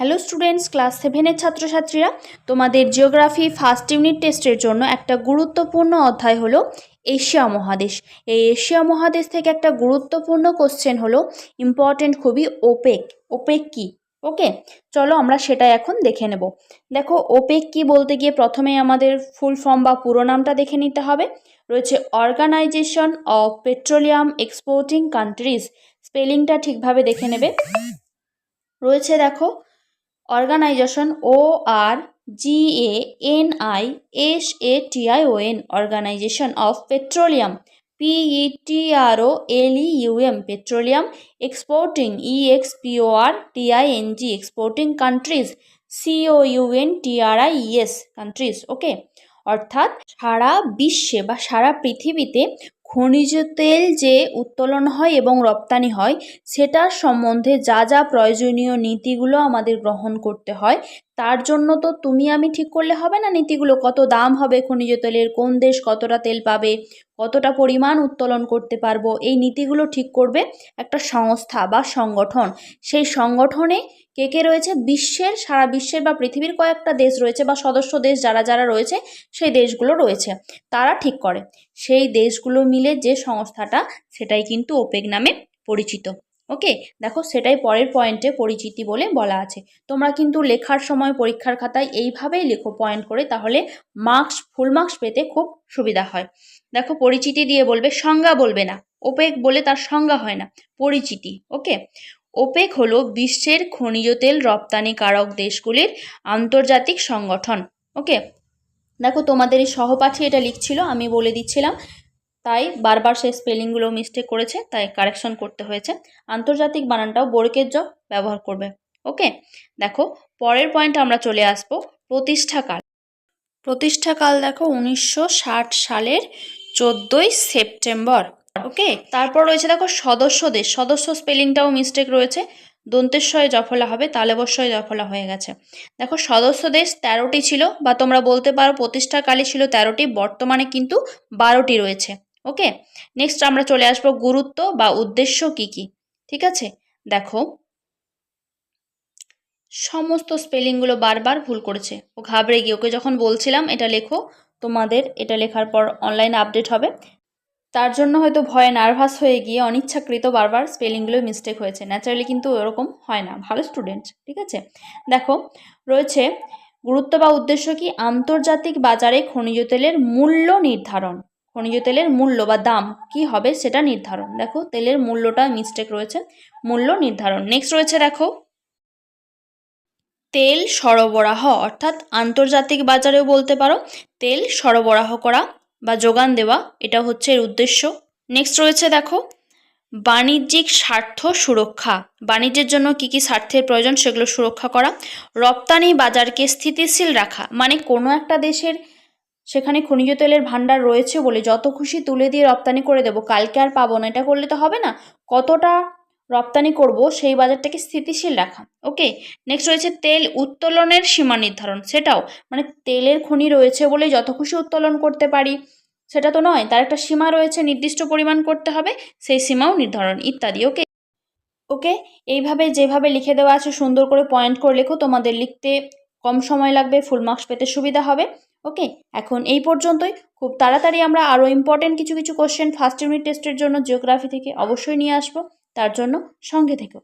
Hello students class সেভেনের ছাত্রছাত্রীরা, তোমাদের জিওগ্রাফি ফার্স্ট ইউনিট টেস্টের জন্য একটা গুরুত্বপূর্ণ অধ্যায় হলো এশিয়া মহাদেশ। এই এশিয়া মহাদেশ থেকে একটা গুরুত্বপূর্ণ কোশ্চেন হলো ইম্পর্টেন্ট খুবই ওপেক ওপেক কি? ওকে চলো আমরা সেটা এখন দেখে নেব। দেখো ওপেক কি বলতে গিয়ে প্রথমে আমাদের ফুল ফর্ম বা পুরো নামটা দেখে নিতে হবে। রয়েছে organisation of petroleum exporting countries স্পেলিংটা ঠিকভাবে দেখে নেবে। রয়েছে দেখো organisation O R G A N I S A T I O N, organisation of petroleum P E T R O L E U M, petroleum exporting, E X P O R T I N G, exporting countries, C O U N T R I E S countries, okay? অর্থাৎ সারা বিশ্বে বা সারা পৃথিবীতে খনিজ তেল যে উত্তোলন হয় এবং রপ্তানি হয়, সেটার সম্বন্ধে যা যা প্রয়োজনীয় নীতিগুলো আমাদের গ্রহণ করতে হয় তার জন্য তো তুমি আমি ঠিক করলে হবে না নীতিগুলো? কত দাম হবে খনিজ তেলের? কোন দেশ কতটা তেল পাবে? কতটা পরিমাণ উত্তোলন করতে পারব? এই নীতিগুলো ঠিক করবে একটা সংস্থা বা সংগঠন। সেই সংগঠনে কে কে রয়েছে? বিশ্বের, সারা বিশ্বের বা পৃথিবীর কয়েকটা দেশ রয়েছে বা সদস্য দেশ যারা যারা রয়েছে, সেই দেশগুলো রয়েছে। তারা ঠিক করে। সেই দেশগুলো মিলে যে সংস্থাটা, সেটাই কিন্তু ওপেক নামে পরিচিত। ওকে? দেখো সেটাই পরের পয়েন্টে পরিচিতি বলে বলা আছে। তোমরা কিন্তু লেখার সময় পরীক্ষার খাতায় এইভাবেই লেখো পয়েন্ট করে, তাহলে মার্কস ফুল মার্কস পেতে খুব সুবিধা হয়। দেখো পরিচিতি দিয়ে বলবে, সংজ্ঞা বলবে না। ওপেক বলে তার সংজ্ঞা হয় না। পরিচিতি, ওকে? ওপেক হলো বিশ্বের খনিজ তেল রপ্তানিকারক দেশগুলির আন্তর্জাতিক সংগঠন, ওকে? দেখো তোমাদের এই সহপাঠী এটা লিখছিল, আমি বলে দিচ্ছিলাম। তাই বারবার সেই স্পেলিংগুলো মিস্টেক করেছে, তাই কারেকশন করতে হয়েছে। আন্তর্জাতিক বানানটাও বোরকের জ ব্যবহার করবে। ওকে? দেখো, পরের পয়েন্ট আমরা চলে আসব, প্রতিষ্ঠাকাল। প্রতিষ্ঠাকাল দেখো উনিশশো ষাট সালের চোদ্দোই সেপ্টেম্বর। ওকে? তারপর রয়েছে দেখো সদস্য দেশ সদস্য স্পেলিংটাও মিস্টেক রয়েছে। দন্তেশ্বয় জফলা হবে তালেবস্বয় জফলা হয়ে গেছে। দেখো সদস্য দেশ তেরোটি ছিল, বা তোমরা বলতে পারো প্রতিষ্ঠাকালে ছিল তেরোটি, বর্তমানে কিন্তু বারোটি রয়েছে। ওকে নেক্সট আমরা চলে আসব গুরুত্ব বা উদ্দেশ্য কি কি? ঠিক আছে? দেখো। সমস্ত স্পেলিংগুলো বারবার ভুল করেছে। ও ঘাবড়ে গিয়ে ওকে যখন বলছিলাম এটা লেখো, তোমাদের এটা লেখার পর অনলাইন আপডেট হবে। তার জন্য হয়তো ভয়ে নার্ভাস হয়ে গিয়ে অনিচ্ছাকৃত বারবার স্পেলিংগুলো মিস্টেক হয়েছে। ন্যাচারালি কিন্তু এরকম হয় না। ভালো স্টুডেন্ট ঠিক আছে? দেখো, রয়েছে গুরুত্ব বা উদ্দেশ্য কি? আন্তর্জাতিক বাজারে খনিজ তেলের মূল্য নির্ধারণ। খনিজ তেলের মূল্য বা দাম কি হবে সেটা নির্ধারণ। দেখো, তেলের মূল্যটা মিস্টেক রয়েছে, মূল্য নির্ধারণ। নেক্সট রয়েছে দেখো, তেল সরবরাহ, অর্থাৎ আন্তর্জাতিক বাজারেও বলতে পারো, তেল সরবরাহ করা বা যোগান দেওয়া, এটা হচ্ছে এর উদ্দেশ্য। নেক্সট রয়েছে দেখো, বাণিজ্যিক স্বার্থ সুরক্ষা। বাণিজ্যের জন্য কি কি স্বার্থের প্রয়োজন সেগুলো সুরক্ষা করা। রপ্তানি বাজারকে স্থিতিশীল রাখা মানে কোনো একটা দেশের সেখানে খনিজ তেলের ভাণ্ডার রয়েছে বলে যত খুশি তুলে দিয়ে রপ্তানি করে দেবো। কালকে আর পাবো না। এটা করলে তো হবে না। কতটা রপ্তানি করব সেই বাজারটাকে স্থিতিশীল রাখা। ওকে? নেক্সট রয়েছে তেল উত্তোলনের সীমা নির্ধারণ। সেটাও মানে তেলের খনি রয়েছে বলে যত খুশি উত্তোলন করতে পারি, সেটা তো নয়। তার একটা সীমা রয়েছে, নির্দিষ্ট পরিমাণ করতে হবে, সেই সীমাও নির্ধারণ, ইত্যাদি, ওকে? ওকে? এইভাবে যেভাবে লিখে দেওয়া আছে, সুন্দর করে পয়েন্ট করে লেখো। তোমাদের লিখতে কম সময় লাগবে ফুল মার্কস পেতে সুবিধা হবে। ওকে এখন এই পর্যন্তই। খুব তাড়াতাড়ি আমরা আরও ইম্পর্টেন্ট কিছু কিছু কোশ্চেন ফার্স্ট ইউনিট টেস্টের জন্য জিওগ্রাফি থেকে অবশ্যই নিয়ে আসব। তার জন্য সঙ্গে থেকো।